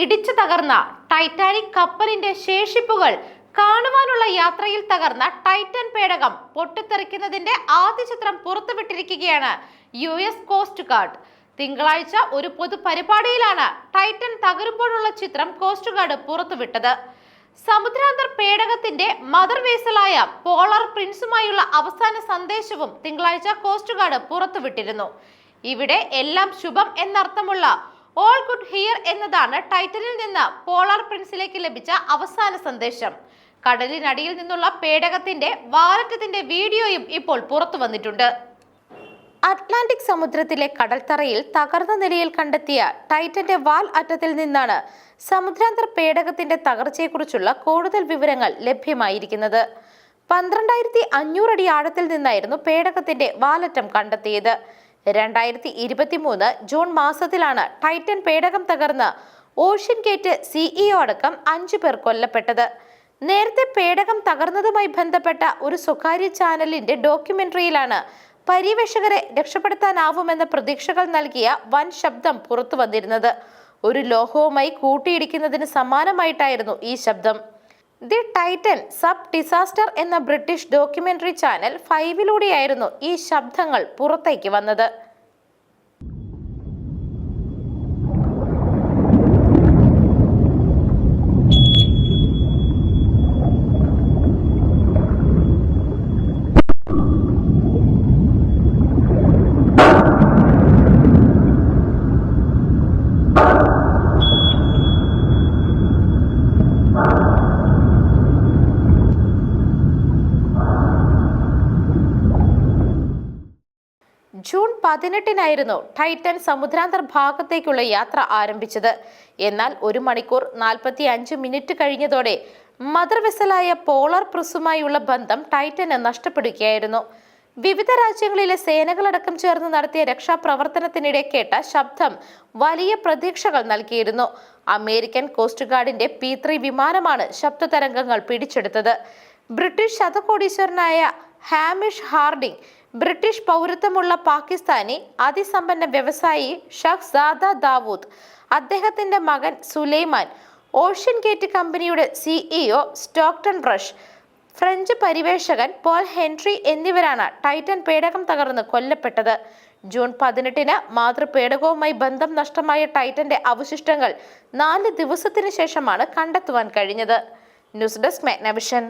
ഇടിച്ചു തകർന്ന ടൈറ്റാനിക് കപ്പലിന്റെ ശേഷിപ്പുകൾ കാണുവാനുള്ള യാത്രയിൽ തകർന്ന ടൈറ്റൻ പേടകം പൊട്ടിത്തെറിക്കുന്നതിന്റെ ആദ്യ ചിത്രം പുറത്തുവിട്ടിരിക്കുകയാണ് യു എസ് കോസ്റ്റ് ഗാർഡ്. തിങ്കളാഴ്ച ഒരു പൊതു പരിപാടിയിലാണ് ടൈറ്റൻ തകരുമ്പോഴുള്ള ചിത്രം കോസ്റ്റ് ഗാർഡ് പുറത്തുവിട്ടത്. സമുദ്രാന്തർ പേടകത്തിന്റെ മദർ വേസലായ പോളാർ പ്രിൻസുമായുള്ള അവസാന സന്ദേശവും തിങ്കളാഴ്ച കോസ്റ്റ് ഗാർഡ് പുറത്തുവിട്ടിരുന്നു. ഇവിടെ എല്ലാം ശുഭം എന്നർത്ഥമുള്ള ഓൾ ഗുഡ് ഹിയർ എന്നതാണ് ടൈറ്റനിൽ നിന്ന് പോളാർ പ്രിൻസിലേക്ക് ലഭിച്ച അവസാന സന്ദേശം. കടലിനടിയിൽ നിന്നുള്ള പേടകത്തിന്റെ വാലറ്റത്തിന്റെ വീഡിയോയും ഇപ്പോൾ പുറത്തു വന്നിട്ടുണ്ട്. അറ്റ്ലാന്റിക് സമുദ്രത്തിലെ കടൽത്തറയിൽ തകർന്ന നിലയിൽ കണ്ടെത്തിയ ടൈറ്റന്റെ വാൽ അറ്റത്തിൽ നിന്നാണ് സമുദ്രാന്തർ പേടകത്തിന്റെ തകർച്ചയെക്കുറിച്ചുള്ള കൂടുതൽ വിവരങ്ങൾ ലഭ്യമായിരിക്കുന്നത്. പന്ത്രണ്ടായിരത്തി അടി ആഴത്തിൽ നിന്നായിരുന്നു പേടകത്തിന്റെ വാലറ്റം കണ്ടെത്തിയത്. രണ്ടായിരത്തി ഇരുപത്തി മൂന്ന് ജൂൺ മാസത്തിലാണ് ടൈറ്റൻ പേടകം തകർന്ന് ഓഷ്യൻ ഗേറ്റ് സിഇഒ അടക്കം അഞ്ചു പേർ കൊല്ലപ്പെട്ടത്. നേരത്തെ പേടകം തകർന്നതുമായി ബന്ധപ്പെട്ട ഒരു സ്വകാര്യ ചാനലിന്റെ ഡോക്യുമെന്ററിയിലാണ് പര്യവേഷകരെ രക്ഷപ്പെടുത്താനാവുമെന്ന പ്രതീക്ഷകൾ നൽകിയ വൻ ശബ്ദം പുറത്തു വന്നിരുന്നത് ഒരു ലോഹവുമായി കൂട്ടിയിടിക്കുന്നതിന് സമാനമായിട്ടായിരുന്നു ഈ ശബ്ദം. ദി ടൈറ്റൻ സബ് ഡിസാസ്റ്റർ എന്ന ബ്രിട്ടീഷ് ഡോക്യുമെന്ററി ചാനൽ ഫൈവിലൂടെയായിരുന്നു ഈ ശബ്ദങ്ങൾ പുറത്തേക്ക് വന്നത്. ജൂൺ പതിനെട്ടിനായിരുന്നു ടൈറ്റൻ സമുദ്രാന്തർ ഭാഗത്തേക്കുള്ള യാത്ര ആരംഭിച്ചത്. എന്നാൽ ഒരു മണിക്കൂർ നാൽപ്പത്തി അഞ്ച് മിനിറ്റ് കഴിഞ്ഞതോടെ മദർ വെസലായ പോളർ പ്രസുമായുള്ള ബന്ധം ടൈറ്റന് നഷ്ടപ്പെടുകയായിരുന്നു. വിവിധ രാജ്യങ്ങളിലെ സേനകളടക്കം ചേർന്ന് നടത്തിയ രക്ഷാപ്രവർത്തനത്തിനിടെ കേട്ട ശബ്ദം വലിയ പ്രതീക്ഷകൾ നൽകിയിരുന്നു. അമേരിക്കൻ കോസ്റ്റ് ഗാർഡിന്റെ പി ത്രീ വിമാനമാണ് ശബ്ദതരംഗങ്ങൾ പിടിച്ചെടുത്തത്. ബ്രിട്ടീഷ് ശതകോടീശ്വരനായ ഹാമിഷ് ഹാർഡിംഗ് ബ്രിട്ടീഷ് പൗരത്വമുള്ള പാകിസ്ഥാനി അതിസമ്പന്ന വ്യവസായി ഷഹ്സാദ ദാവൂദ് അദ്ദേഹത്തിന്റെ മകൻ സുലൈമാൻ ഓഷ്യൻ ഗേറ്റ് കമ്പനിയുടെ സിഇഒ സ്റ്റോക്ടൺ റഷ് ഫ്രഞ്ച് പരിവേഷകൻ പോൾ ഹെൻറി എന്നിവരാണ് ടൈറ്റൻ പേടകം തകർന്ന് കൊല്ലപ്പെട്ടത്. ജൂൺ പതിനെട്ടിന് മാതൃപേടകവുമായി ബന്ധം നഷ്ടമായ ടൈറ്റന്റെ അവശിഷ്ടങ്ങൾ നാല് ദിവസത്തിന് ശേഷമാണ് കണ്ടെത്തുവാൻ കഴിഞ്ഞത്. News desk മെഗ്നവിഷൻ.